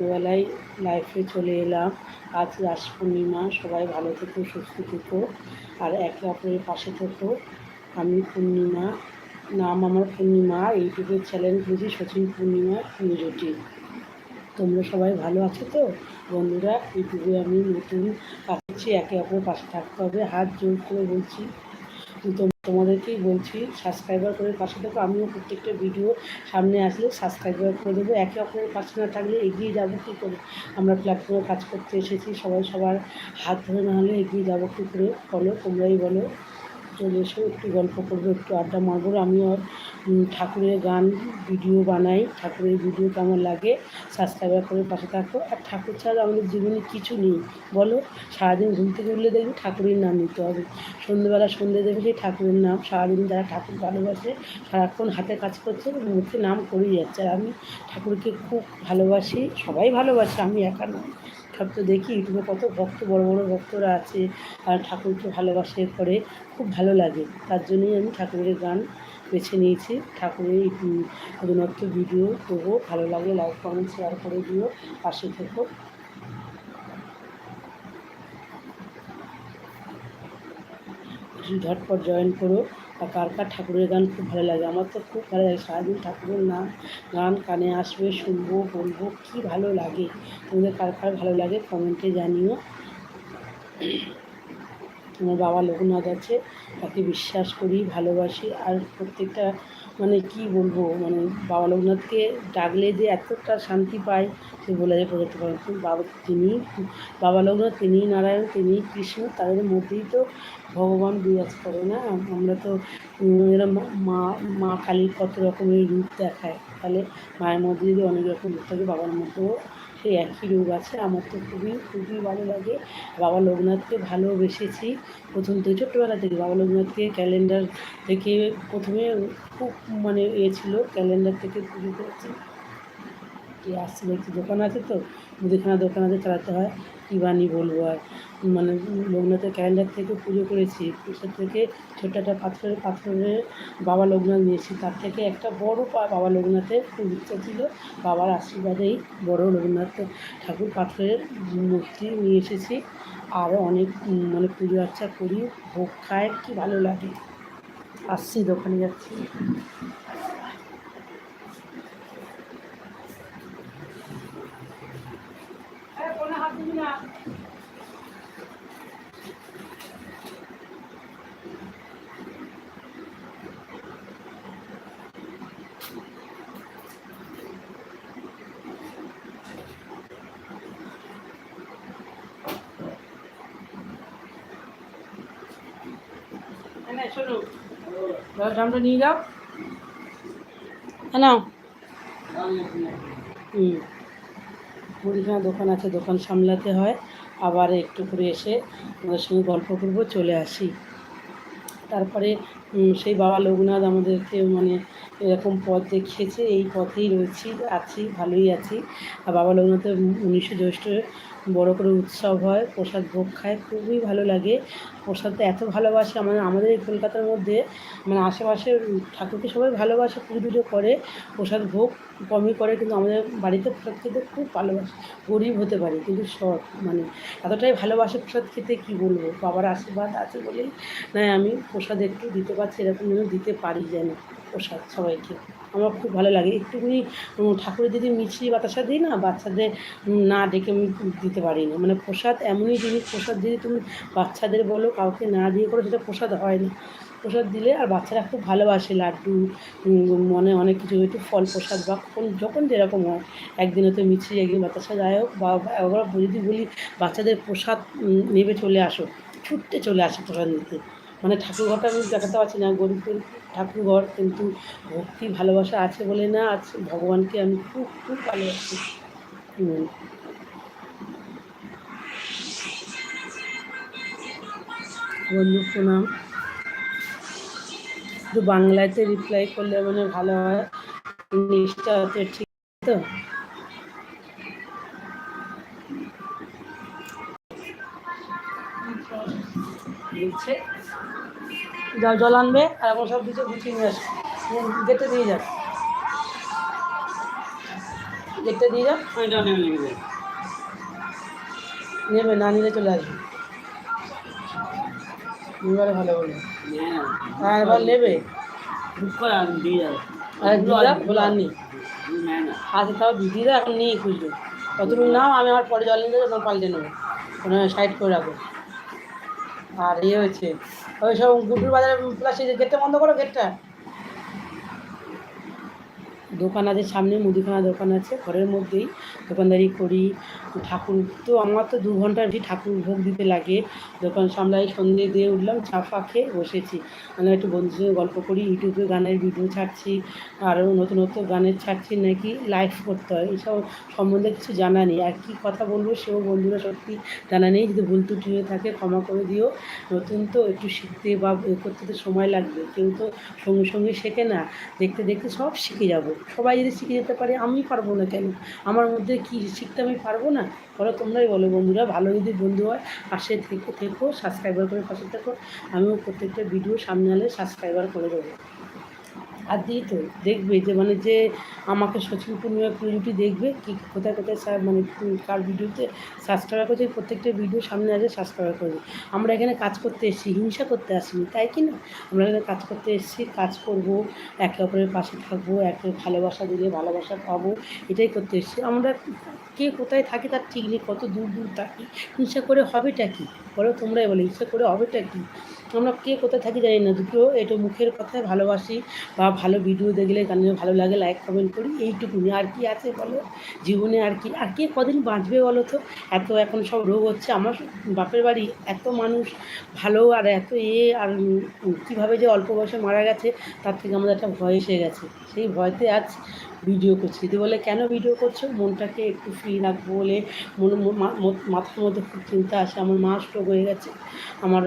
বেলায় লাইফে চলে এলাম। আজ রাস পূর্ণিমা, সবাই ভালো থেকো, সুস্থ থেকো। আর একে অপরের পাশে থেকো। আমি পূর্ণিমা, নাম আমার পূর্ণিমা ইউটিউবের চ্যানেল খুঁজি সচিন পূর্ণিমা নিউজটি তোমরা সবাই ভালো আছো তো? বন্ধুরা, ইউটিউবে আমি নতুন পাচ্ছি একে অপরের পাশে থাকতে হবে। হাত জোর করে বলছি তো তোমাদেরকেই বলছি সাবস্ক্রাইবার করে পাশে থাকো। আমিও প্রত্যেকটা ভিডিও সামনে আসলে সাবস্ক্রাইবার করে দেবো। একে অপরের পাশে না থাকলে এগিয়ে যাব কী করে? আমরা প্ল্যাটফর্মে কাজ করতে এসেছি, সবাই সবার হাত ধরে না হলে এগিয়ে যাব কী করে? বলো, তোমরাই বলো। চলে এসো একটু গল্প করব একটু আড্ডা মারবো। আমিও উম, ঠাকুরের গান ভিডিও বানাই। ঠাকুরের ভিডিও কেমন লাগে সাবস্ক্রাইবার করে পাশে থাকো। আর ঠাকুর ছাড়া আমাদের জীবনে কিছু নেই। বলো সারাদিন ঘুম থেকে উঠলে দেখবি ঠাকুরের নাম নিতে হবে। সন্ধ্যেবেলা সন্ধ্যে দেবে সেই ঠাকুরের নাম। সারাদিন যারা ঠাকুর ভালোবাসে সারাক্ষণ হাতে কাজ করছে মুখে নাম করেই যাচ্ছে। আর আমি ঠাকুরকে খুব ভালোবাসি সবাই ভালোবাসে আমি একা নয় সব তো দেখি ইউটিউবে কত ভক্ত বড় বড় ভক্তরা আছে আর ঠাকুরকে ভালোবাসে করে খুব ভালো লাগে। তার জন্যই আমি ঠাকুরের গান বেছে নিয়েছি। ঠাকুরের উম, ভিডিও করব ভালো লাগলে লাইক কমেন্ট শেয়ার করে দিও। পাশে থেকো। ঝটপট জয়েন করো। আর কার কার ঠাকুরের গান খুব ভালো লাগে। আমার তো খুব ভালো লাগে। সারাদিন ঠাকুরের নাম, গান কানে আসবে, শুনব, বলব, কী ভালো লাগে। তোমাদের কার কার ভালো লাগে কমেন্টে জানিও। আমার বাবা লোকনাথ আছে, তাকে বিশ্বাস করি, ভালোবাসি। আর প্রত্যেকটা মানে কি বলব মানে বাবা লোকনাথকে ডাকলে যে এতটা শান্তি পায়, সে বলে যে বোঝাতে পারেন বাবা তিনি, বাবা লোকনাথ, তিনি নারায়ণ, তিনি কৃষ্ণ, তাদের মধ্যেই তো ভগবান বিরাজ করে না? আমরা তো এরা মা মা কালীর কত রকমের রূপ দেখায়। তাহলে মায়ের মধ্যে যদি অনেক রকম রূপ থাকে, বাবার মধ্যেও সেই একই রোগ আছে। আমার তো খুবই খুবই ভালো লাগে। বাবা লোকনাথকে ভালোবেসেছি প্রথম থেকে, ছোট্টবেলা থেকে। বাবা লোকনাথকে ক্যালেন্ডার থেকে প্রথমে খুব মানে এ ছিল ক্যালেন্ডার থেকে পুজো করেছি। কে আসছিল একটি দোকান আছে তো? মুদিখানা দোকান আছে, চালাতে হয়। কী বানি বলব আর? মানে লোকনাথের ক্যালেন্ডার থেকে পুজো করেছি পুজোর থেকে ছোট্ট একটা পাথরের পাথরের বাবা লোকনাথ নিয়েছি। তার থেকে একটা বড় বাবা লোকনাথের খুব ইচ্ছা ছিল। বাবার আশীর্বাদেই বড় লোকনাথ ঠাকুর পাথরের মূর্তি নিয়ে এসেছি। আরও অনেক মানে পুজো আর্চা করি। ভোগ খায়, কি ভালো লাগে। আসছি দোকানে যাচ্ছি না শোনো দাদা ড্রামটা নিয়ে যাও। হ্যাঁ হুম। মুদিখানা দোকান আছে দোকান সামলাতে হয়। আবার একটু করে এসে আমাদের সঙ্গে গল্প করব চলে আসি। তারপরে সেই বাবা লোকনাথ আমাদেরকে মানে এরকম পথ দেখিয়েছে, এই পথেই রয়েছি, আছি, ভালোই আছি। আর বাবা লোকনাথের উনিশে জ্যৈষ্ঠ, বড় করে উৎসব হয়, প্রসাদ ভোগ খায়, খুবই ভালো লাগে। প্রসাদটা এত ভালোবাসে আমাদের আমাদের এই কলকাতার মধ্যে মানে আশেপাশের ঠাকুরকে সবাই ভালোবাসে, পুজো টুজো করে, প্রসাদ ভোগ কমই করে, কিন্তু আমাদের বাড়িতে প্রসাদ খেতে খুব ভালোবাসে, গরিব হতে পারে, কিন্তু সৎ মানে এতটাই ভালোবাসে প্রসাদ খেতে, কি বলব? বাবার আশীর্বাদ আছে বলেই না আমি প্রসাদ একটু দিতে পারছি, এরকম যেন দিতে পারি যেন প্রসাদ সবাইকে। আমার খুব ভালো লাগে। একটুখানি ঠাকুরের যদি মিছরি বাতাসা দিই না, বাচ্চাদের না ডেকে আমি দিতে পারি না। মানে প্রসাদ এমনই জিনিস, প্রসাদ যদি তুমি বাচ্চাদের বলো, কাউকে না দিয়ে করো, সেটা প্রসাদ হয় না। প্রসাদ দিলে আর বাচ্চারা খুব ভালোবাসে লাড্ডু মনে অনেক কিছু, একটু ফল প্রসাদ বা কোন যখন যেরকম হয়। একদিন হয়তো মিছরি, একদিন বাতাসা, যাই হোক, বা যদি বলি বাচ্চাদের প্রসাদ নেবে চলে আসো, ছুটতে চলে আসে প্রসাদ নিতে। মানে ঠাকুরঘরটা আমি দেখাতে পারছি না গরিব গরিব ঠাকুরঘর, কিন্তু ভক্তি ভালোবাসা আছে বলে না আছে ভগবানকে আমি খুব খুব ভালোবাসি। বন্ধু, প্রণাম। একটু বাংলাতে রিপ্লাই করলে মানে ভালো হয়। ইংলিশটা হচ্ছে ঠিক, তো? দিচ্ছে যাও জল আনবে আর এখন সব কিছু গুছিয়ে নিয়ে আসো। গেটে দিয়ে যাও। গেটটা দিয়ে যাও। নেমে নেবে না নিলে চলে আসবে। এবারে ভালো বলবে হ্যাঁ এবার নেবে। বুক করে আমি দিয়ে আর দিদা বলে আর নেই। নেয় না। আচ্ছা তাও দিদিরা এখন নিয়ে খুঁজবে। কতটুকু নাও আমি আমার পরে জল নিয়ে যাব তখন পাল্টে নেব। সাইড করে রাখো। আর ইয়ে হয়েছে। ওই সব গুড্ডুর বাজারে প্লাস্টিক গেটটা বন্ধ করো গেটটা দোকান আছে, সামনে মুদিখানা দোকান আছে, ঘরের মধ্যেই দোকানদারি করি, ঠাকুর তো আমার তো দু ঘণ্টার বেশি ঠাকুর ভোগ দিতে লাগে। দোকান সামলাই সন্ধে দিয়ে উঠলাম, চা ফা খেয়ে বসেছি। মানে একটু বন্ধুর সঙ্গে গল্প করি, ইউটিউবে গানের ভিডিও ছাড়ছি আরও নতুন নতুন গানের ছাড়ছি, নাকি লাইভ করতে হয় এইসব সম্বন্ধে কিছু জানা নেই। আর কী কথা বলব সেও বন্ধুরা সত্যি জানা নেই, যদি ভুল ত্রুটি হয়ে থাকে ক্ষমা করে দিও। নতুন তো একটু শিখতে বা করতে তো সময় লাগবে, কেউ তো সঙ্গে সঙ্গে শেখে না, দেখতে দেখতে সব শিখে যাব। সবাই যদি শিখে যেতে পারে আমি পারব না কেন? আমার মধ্যে কি শিখতে আমি পারব না? বলো তোমরাই বলো বন্ধুরা, ভালো যদি বন্ধু হয়, পাশে থেকে থেকো সাবস্ক্রাইবার করে পাশে থেকো। আমিও প্রত্যেকটা ভিডিও সামনে আলে সাবস্ক্রাইবার করে দেবো। আর দিই তো দেখবে যে মানে যে আমাকে সচিন পূর্ণিমা পিউরিটি দেখবে, কি কোথায় কোথায় মানে কার ভিডিওতে সাবস্ক্রাইব করছে, প্রত্যেকটা ভিডিও সামনে আসে সাবস্ক্রাইব করবে আমরা এখানে কাজ করতে এসেছি, হিংসা করতে আসিনি, তাই কি না? আমরা এখানে কাজ করতে এসেছি, কাজ করব, একে অপরের পাশে থাকব, একে ভালোবাসা দিলে ভালোবাসা পাবো, এটাই করতে এসেছি। আমরা কে কোথায় থাকি তার ঠিক নেই, কত দূর দূর থাকি, হিংসা করে হবেটা কি? বলো তোমরাই বলো, হিংসা করে হবেটা কি? আমরা কে কোথায় থাকি জানি না, দুটো এটা মুখের কথায় ভালোবাসি বা ভালো ভিডিও দেখলে গানে ভালো লাগে লাইক কমেন্ট করি, এইটুকুনি। আর কি আছে বলো? জীবনে আর কি, আর কে কদিন বাঁচবে বলো তো? এত এখন সব রোগ হচ্ছে, আমার বাপের বাড়ি এত মানুষ ভালো আর এত এ, আর কীভাবে যে অল্প বয়সে মারা গেছে, তার থেকে আমাদের একটা ভয় এসে গেছে। সেই ভয়তে আজ ভিডিও করছি। যদি বলে কেন ভিডিও করছ? মনটাকে একটু ফ্রি রাখব বলে মন মাথার মধ্যে খুব চিন্তা আসে। আমার মা স্ট্রোক হয়ে গেছে। আমার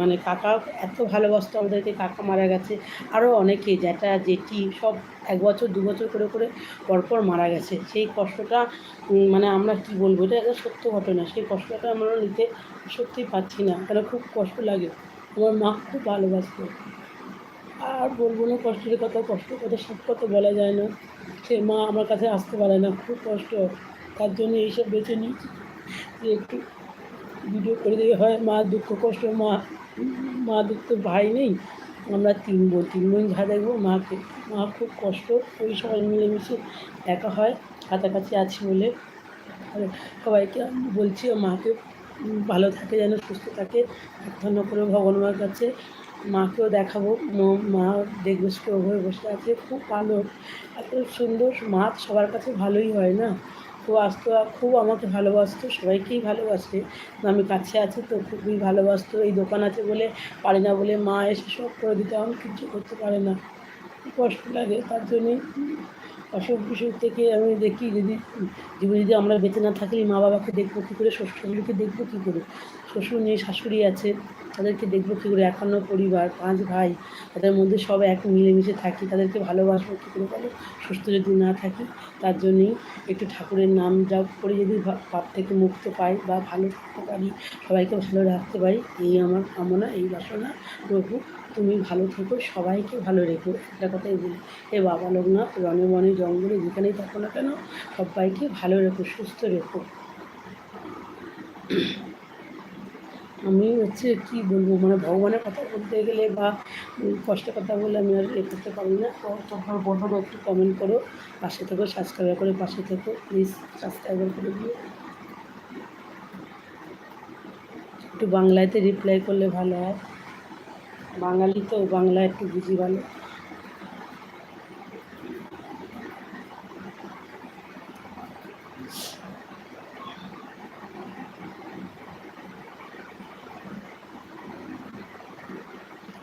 মানে কাকা এত ভালোবাসতো আমাদেরকে, কাকা মারা গেছে। আরও অনেকে জ্যাঠা, জেঠি সব এক বছর, দু বছর করে করে পরপর মারা গেছে। সেই কষ্টটা মানে আমরা কি বলব? এটা একটা সত্য ঘটনা। সেই কষ্টটা আমরা নিতে সত্যিই পাচ্ছি না। কেন? খুব কষ্ট লাগে। আমার মা খুব ভালোবাসতো। আর বলব না, কষ্টের কথা কষ্টের কথা, সব কথা বলা যায় না। সে মা আমার কাছে আসতে পারে না, খুব কষ্ট। তার জন্য এইসব বেছে নিয়েছি। যে একটু ভিডিও করে দিয়ে হয়, মা দুঃখ, কষ্ট, মা মা দুঃখ তো ভাই নেই। আমরা তিন বোন তিন বোন মাকে, মা খুব কষ্ট, ওই সবাই মিলেমিশে একা হয়, কাছাকাছি আছি বলে সবাইকে বলছি মাকে ভালো থাকে যেন, সুস্থ থাকে, প্রার্থনা করে ভগবানের কাছে। মাকেও দেখাবো। মা দেখবে স্ট্রোক হয়ে বসে আছে। খুব ভালো। এত সুন্দর মাছ সবার কাছে ভালোই হয় না? খুব আসতো, খুব আমাকে ভালোবাসতো, সবাইকেই ভালোবাসে। আমি কাছে আছি তো খুবই ভালোবাসতো। এই দোকান আছে বলে, পারি না বলে মা এসে সব করে দিতে। আমি কিছু করতে পারে না। কষ্ট লাগে। তার জন্যই অসুখ বিসুখ থেকে আমি দেখি যদি, জীবনে যদি আমরা বেঁচে না থাকি, মা বাবাকে দেখব কী করে? শ্বশুরগুলিকে দেখব কী করে? শ্বশুর নেই, শাশুড়ি আছে। তাদেরকে দেখব কী করে, একান্ন পরিবার, পাঁচ ভাই, তাদের মধ্যে সব এক মিলেমিশে থাকি, তাদেরকে ভালোবাসবো কী করে বলো? সুস্থ যদি না থাকি, তার জন্যই একটু ঠাকুরের নাম জপ করে যদি পাপ থেকে মুক্ত পাই বা ভালো থাকতে পারি, সবাইকে ভালো রাখতে পারি, এই আমার কামনা, এই বাসনা। প্রভু, তুমি ভালো থেকো, সবাইকে ভালো রেখো। একটা কথাই বলি এ বাবা লোকনাথ রনে বনে, জঙ্গলে যেখানেই থাকো না কেন, সবাইকে ভালো রেখো, সুস্থ রেখো। আমি হচ্ছে কি বলব মানে ভগবানের কথা বলতে গেলে বা কষ্ট কষ্টের কথা বলে আমি আর এ করতে পারি না। তো তোমরা বন্ধুরা একটু কমেন্ট করো, পাশে থেকো সাবস্ক্রাইব করে পাশে থেকো প্লিজ সাবস্ক্রাইবার করে দিও। একটু বাংলাতে রিপ্লাই করলে ভালো হয়। বাঙালি তো বাংলা একটু বুঝি ভালো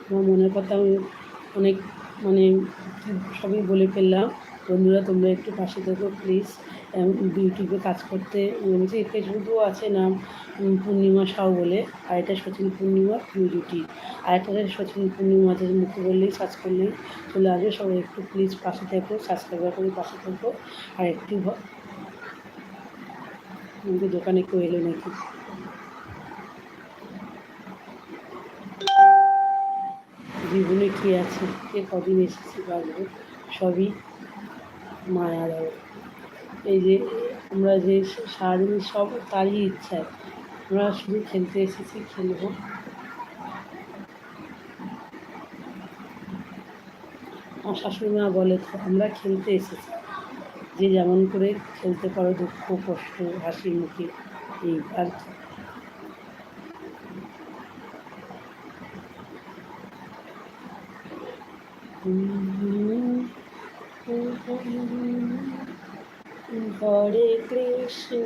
আমার মনের কথা অনেক মানে সবই বলে ফেললাম। বন্ধুরা, তোমরা একটু পাশে থাকো প্লিজ ইউটিউবে কাজ করতে নেমেছি। ফেসবুকেও আছে নাম পূর্ণিমা সাউ বলে। আর এটা সচিন পূর্ণিমা পিউরিটি আর একটা সচিন পূর্ণিমা যে মুখে বললেই সার্চ করলেই চলে আসবে। সবাই একটু প্লিজ পাশে থাকো সাবস্ক্রাইব করে পাশে থেকো। আর একটু দোকানে কেউ এলো নাকি? জীবনে কী আছে? কে কদিন এসেছি বাঁচবো সবই মায়া এই যে আমরা যে সারাদিন সব তারই ইচ্ছায় আমরা শুধু খেলতে এসেছি, খেলব। আমার শাশুড়ি মা বলে, আমরা খেলতে এসেছি। যে যেমন করে খেলতে পারো, দুঃখ, কষ্ট, হাসি, মুখে, এই আর কি। হরে কৃষ্ণ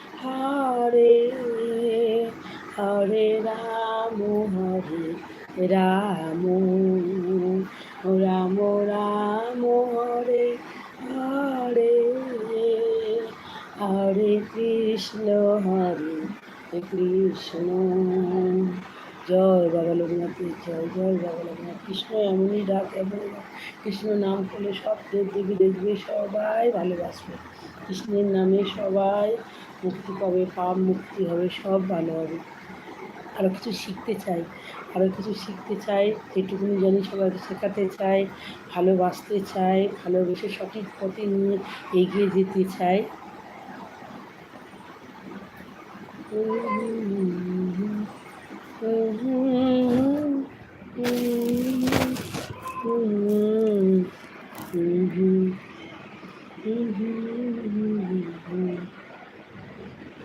হরে হরে রাম হরে রাম রাম রাম হরে হরে হরে কৃষ্ণ হরে কৃষ্ণ। জয় বাবা লোকনাথের জয় জয় বাবা লোকনাথ। কৃষ্ণ এমনই ডাক এমনই ডাক। কৃষ্ণ নাম করলে সব দেব দেবী দেখবে, সবাই ভালোবাসবে। কৃষ্ণের নামে সবাই মুক্তি পাবে পাপ মুক্তি হবে সব ভালো হবে আরও কিছু শিখতে চাই আরও কিছু শিখতে চাই যেটুকুনি জানি সবাইকে শেখাতে চাই ভালোবাসতে চাই ভালোবেসে সঠিক পথে নিয়ে এগিয়ে যেতে চাই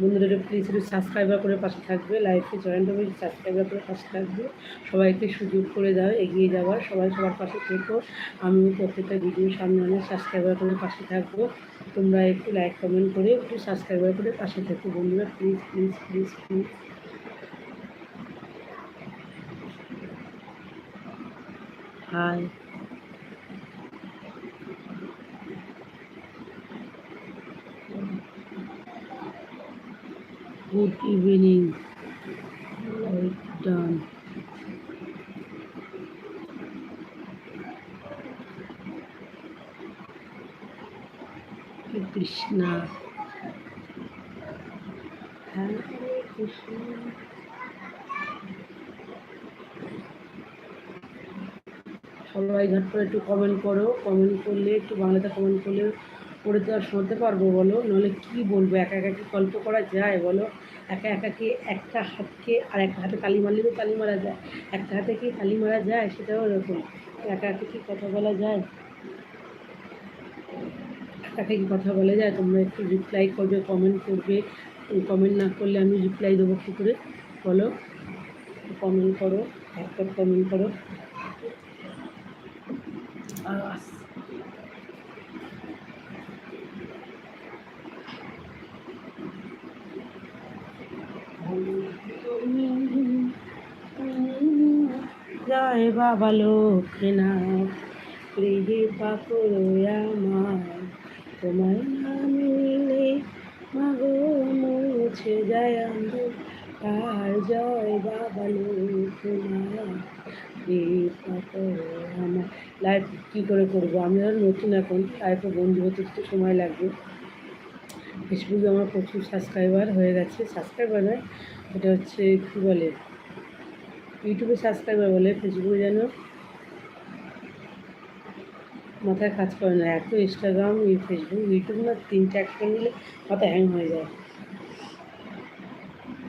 বন্ধুরা প্লিজ একটু সাবস্ক্রাইবার করে পাশে থাকবে লাইফে জয়েন্ট হবে সাবস্ক্রাইবার করে পাশে থাকবে। সবাইকে সুযোগ করে দাও, এগিয়ে যাওয়ার সবাই সবার পাশে থেকো। আমিও প্রত্যেকটা ভিডিও সামনে অনেক সাবস্ক্রাইবার করে পাশে থাকব। তোমরা একটু লাইক কমেন্ট করে একটু সাবস্ক্রাইবার করে পাশে থেকো। বন্ধুরা please please please please hi well done Hare krishna hare krishna সবাই ঘাট করে একটু কমেন্ট করো কমেন্ট করলে একটু বাংলাতে কমেন্ট করলে পড়ে তো আর শুনতে পারব, বলো? নাহলে কি বলব? একা একা কি গল্প করা যায়, বলো? একা একা কি একটা হাতকে আর একটা হাতে তালি মারলে তো তালি মারা যায়? একটা হাতে কি তালি মারা যায়? সেটাও এরকম। একা একা কি কথা বলা যায়? একা কি কথা বলা যায়? তোমরা একটু রিপ্লাই করবে কমেন্ট করবে। কমেন্ট না করলে আমি রিপ্লাই দেবো কী করে? বলো? কমেন্ট করো একটা কমেন্ট করো। আস জয় বাবা লোকনাথ কৃপা করো আমার। তোমায় না মিলে মাগো মুছে যায় আর জয় বাবা লোকনাথ কৃপা করো আমার। লাইভ কী করে করব? আমি আর নতুন এখন। লাইভে বন্ধু হতে একটু সময় লাগবে। ফেসবুকে আমার প্রচুর সাবস্ক্রাইবার হয়ে গেছে। সাবস্ক্রাইবার নয়, এটা হচ্ছে কী বলে? ইউটিউবে সাবস্ক্রাইবার বলে ফেসবুকে যেন মাথায় কাজ করে না। এত ইনস্টাগ্রাম ফেসবুক ইউটিউব না, তিনটে একটা নিলে মাথা হ্যাং হয়ে যায়।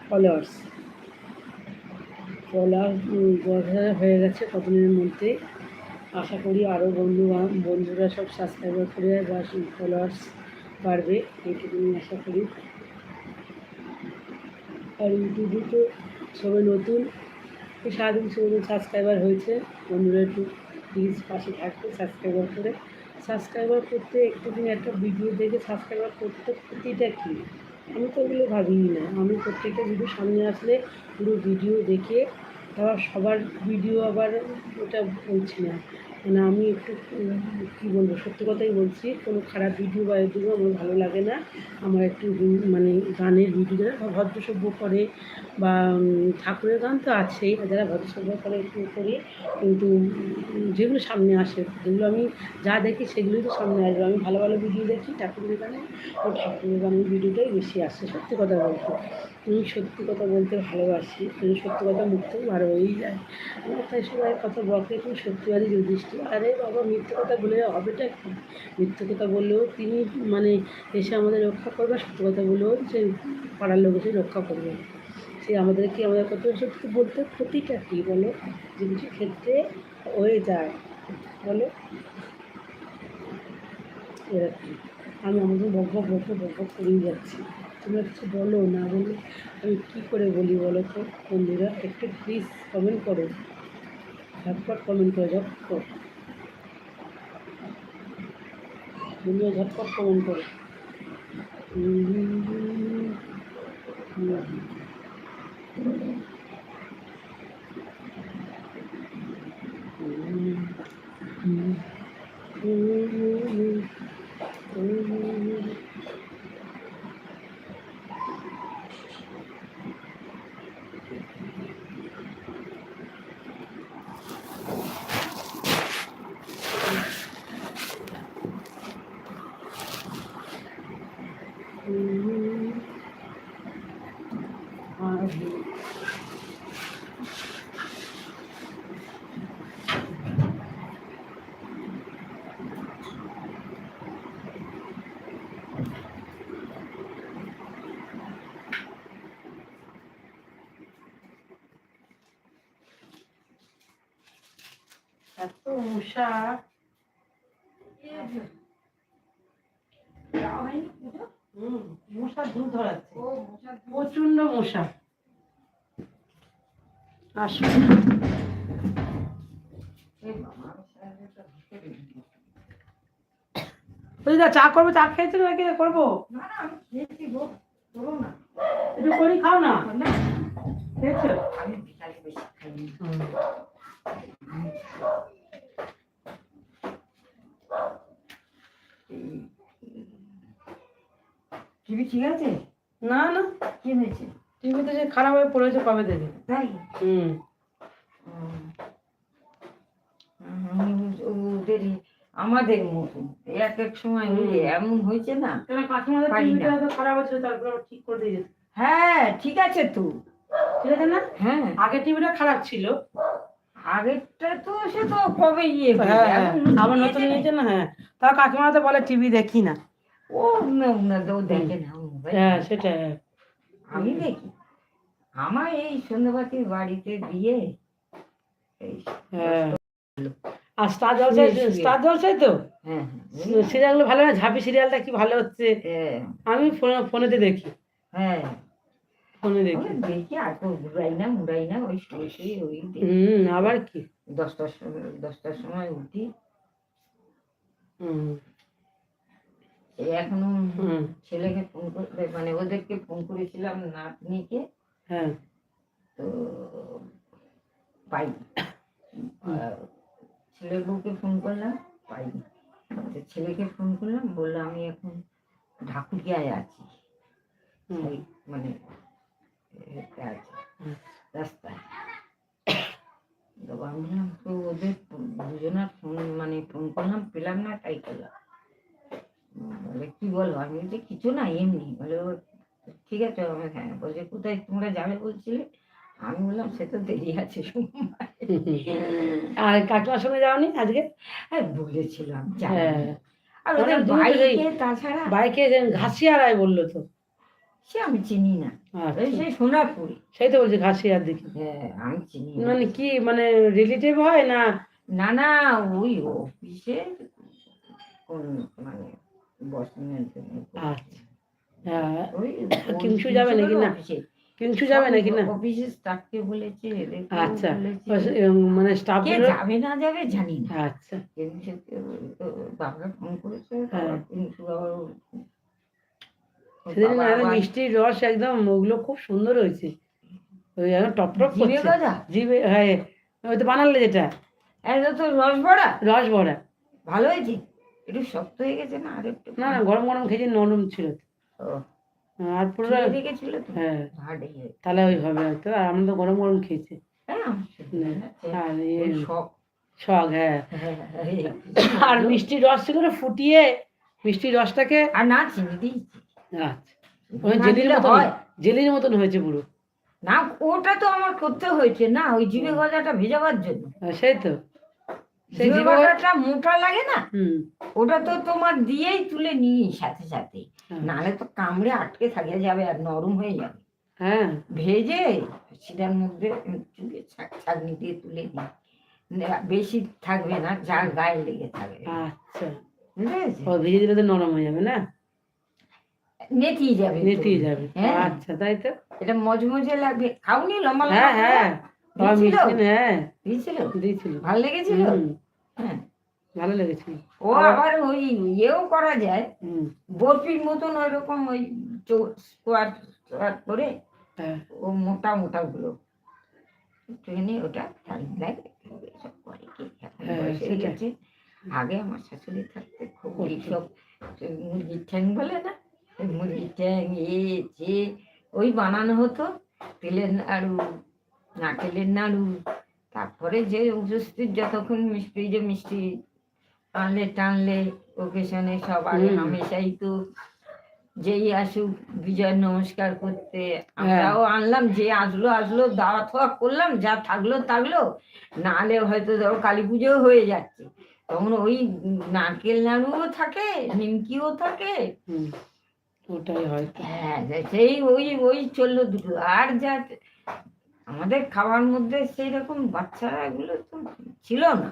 ফলোয়ার্স ফলোয়ার হয়ে গেছে কতদিনের মধ্যে। আশা করি আরও বন্ধু বন্ধুরা সব সাবস্ক্রাইবার করে বা ফলোয়ার্স বাড়বে এইটুকু আমি আশা করি। আর ইউটিউবে তো সবাই নতুন সারাদিন সবাই সাবস্ক্রাইবার হয়েছে। বন্ধুরা একটু প্লিজ পাশে থাকবে সাবস্ক্রাইবার করে। সাবস্ক্রাইবার করতে একটুদিন একটা ভিডিও দেখে সাবস্ক্রাইবার করতে প্রতিটা কী? আমি তো ওগুলো ভাবিই না। আমি প্রত্যেকটা ভিডিও সামনে আসলে পুরো ভিডিও দেখে আবার সবার ভিডিও আবার ওটা বলছি না। মানে আমি একটু, কী বলব, সত্যি কথাই বলছি, কোনো খারাপ ভিডিও বা এগুলো আমার ভালো লাগে না। আমার একটু মানে গানের ভিডিও যারা ভদ্রসভ্য করে বা ঠাকুরের গান তো আছেই যারা ভদ্রসভ্য করে একটু করি, কিন্তু যেগুলো সামনে আসে, যেগুলো আমি যা দেখি সেগুলোই তো সামনে আসবে। আমি ভালো ভালো ভিডিও দেখি ঠাকুরের গানে, ও ঠাকুরের গানের ভিডিওটাই বেশি আসে, সত্যি কথা বলতে। আমি সত্যি কথা বলতে ভালোবাসি কিন্তু সত্যি কথা মুখ বার হয়েই যায়। আমার তাই সবাই কথা বকে তুমি সত্যিকারই যুধিষ্ঠি আরে বাবা, মিথ্যে কথা বলে হবেটা কি? মিথ্যে কথা বললেও তিনি মানে এসে আমাদের রক্ষা করবে, সত্যি কথা বলেও যে পাড়ার লোক এসে রক্ষা করবে। সে আমাদেরকে আমাদের কত সত্যি বলতে ক্ষতিটা কী বলো? যে কিছু ক্ষেত্রে হয়ে যায় বলো? এরকম। আমি আমাদের বক বক বক বক করেই যাচ্ছি। তোমরা কিছু বলো না বলো? আমি কী করে বলি বলো তো? বন্ধুরা একটু প্লিজ কমেন্ট করো। ঝটপট কমেন্ট করে ঝটপট বন্ধুরা ঝটপট কমেন্ট করো। হুম, হুম, হুম, হুম, Mm-hmm. Uh, হুম মশা ধূপ ধরাচ্ছে। প্রচণ্ড মশা আসো দিদা চা করব? চা খেয়েছো নাকি? করব। একটু করি খাও না? খেয়েছো। টিভি ঠিক আছে? না না। কি হয়েছে? টিভিতে যে খারাপ হয়ে পড়েছে কবে দেবে তাই? হুম। আমাদের মতন এক এক সময় এমন হয়েছে না? খারাপ হয়েছিল তারপর ঠিক করে দিয়ে হ্যাঁ ঠিক আছে তো। ঠিক আছে না? হ্যাঁ। আগে টিভিটা খারাপ ছিল। আগেরটা তো সে তো কবে ইয়ে হয়েছে, হ্যাঁ হ্যাঁ। আবার নতুন নিয়েছে না? হ্যাঁ। তাও কাকিমা তো বলে টিভি দেখি না। ও ও দেখে না ও হ্যাঁ সেটা। আমি দেখি। আমার এই সন্ধ্যাবাতির বাড়িতে দিয়ে হ্যাঁ। আর স্টার জলসায়। স্টার জলসায় তো? হ্যাঁ হ্যাঁ। সিরিয়ালগুলো ভালো না ঝাঁপি সিরিয়ালটা কি ভালো হচ্ছে? আমি ফোনে ফোনেতে দেখি। হ্যাঁ। ফোনে দেখি। দেখি আর তো ঘুরাই না মুড়াই না ওই শুয়ে ওই হুম আবার কি? দশটার সময় দশটার সময় উঠি। হুম। এখনও ছেলেকে ফোন করে মানে ওদেরকে ফোন করেছিলাম নাতনিকে। হ্যাঁ। তো পাইনি। ছেলের বউকে ফোন করলাম পাইনি। তো ছেলেকে ফোন করলাম বলল আমি এখন ঢাকুরিয়ায় আছি। মানে আছি রাস্তায়। তো আমি বললাম তো ওদের দুজনার ফোন মানে ফোন করলাম পেলাম না তাই করলাম। বলে কি বলো? আমি বলছি কিছু না এমনি। বলে ও ঠিক আছে হ্যাঁ বলছে কোথায়? তোমরা যাবে? বলছিলে আমি বললাম সে তো দেরি আছে আর কাকিমার সঙ্গে যাওনি আজকে? হ্যাঁ বলেছিলাম হ্যাঁ। আর ওদের বাইকে তাছাড়া বাইকে ঘাসিয়ারায় বলল তো? সে আমি চিনি না। আচ্ছা। সেই সোনাপুরি। সেই তো বলছি ঘাসিয়ার দিকে। হ্যাঁ আমি চিনি মানে কি মানে রিলেটিভ হয় না? না না ওই অফিসে মানে আচ্ছা। হ্যাঁ কিংসু যাবে নাকি না? কিংসু যাবে নাকি না? অফিসের স্টাফকে বলেছে আচ্ছা। মানে কে যাবে না যাবে জানি না। আচ্ছা। কিন্তু বাবা ফোন করেছে হ্যাঁ। আবার সেদিন বাবা মিষ্টির রস একদম ওগুলো খুব সুন্দর হয়েছে। ওই একদম টপ টপ করছে। জিভে হ্যাঁ ওই তো বানালে যেটা। এটা তো রস ভরা। রস ভরা। ভালো হয়েছে? একটু শক্ত হয়ে গেছে না? আর একটু না না গরম গরম খেয়েছি নরম ছিল তো। ও, আর পুরো লেগেছিল তো? হ্যাঁ। তাহলে ওই হবে হয়তো আর আমরা তো গরম গরম খেয়েছি। হ্যাঁ। আর শখ। হ্যাঁ। হ্যাঁ, আর মিষ্টির রস ছিল ফুটিয়ে মিষ্টির রসটাকে আর না চিনি দিয়েছি। আচ্ছা। জেলির মতন হয়। জেলির মতন হয়েছে পুরো। না ওটা তো আমার করতে হয়েছে না ওই জিভে গজাটা ভেজাবার জন্য। হ্যাঁ, সেই তো। সেই মোটা লাগে না ওটা তো তোমার দিয়েই তুলে নিই সাথে সাথে। হ্যাঁ। নাহলে তো কামড়ে আটকে থাকে যাবে আর নরম হয়ে যাবে। হ্যাঁ। ভেজে সেটার মধ্যে চুলে ছাক- ছাঁকনি দিয়ে তুলে দিই না, বেশি থাকবে না যার গায়ে লেগে থাকবে। আচ্ছা। ভেজে দিলে তো নরম হয়ে যাবে না? নেতিয়ে যাবে। নেতিয়ে যাবে। হ্যাঁ। আচ্ছা তাই তো? এটা মজমজে লাগবে। খাওনি লম্বা লম্বা হ্যাঁ হ্যাঁ। হ্যাঁ দিয়েছিল দিয়েছিল ভালো লেগেছিল হ্যাঁ ভালো লেগেছিল ও আবার ওই ইয়েও করা যায় বরফির মতন ওই রকম ওই স্কোয়ার স্কোয়ার করে ও মোটা মোটা গুলো ট্রেনে ওটা টাইম লাগে সব করে কি এখন বয়স গেছে আগে আমার শাশুড়ি থাকতে খুব। এইসব মুরগির ঠ্যাং বলে না মুরগির ঠ্যাং এ যে ওই বানানো হতো তেলের নাড়ু নারকেলের নাড়ু তারপরে যে উপস্থিত যতক্ষণ মিষ্টি যে মিষ্টি টানলে টানলে ওকেশনে সব আগে হামেশাই তো যেই আসুক বিজয় নমস্কার করতে আমরাও আনলাম যে আসলো আসলো দাওয়া থাওয়া করলাম যা থাকল থাকল নাহলে হয়তো ধরো কালী পুজোও হয়ে যাচ্ছে। তখন ওই নারকেল নাড়ুও থাকে নিমকিও থাকে। ওটাই হয়তো। হ্যাঁ সেই ওই ওই চলল দুটো। আর যা আমাদের খাওয়ার মধ্যে সেই রকম বাচ্চারা এগুলো তো ছিল না।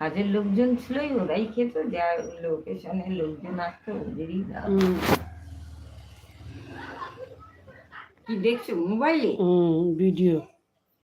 কাজের লোকজন ছিলই ওরাই খেত যা লোকেশনে লোকজন আসতো ওদেরই কি দেখছ? মোবাইলে? ভিডিও।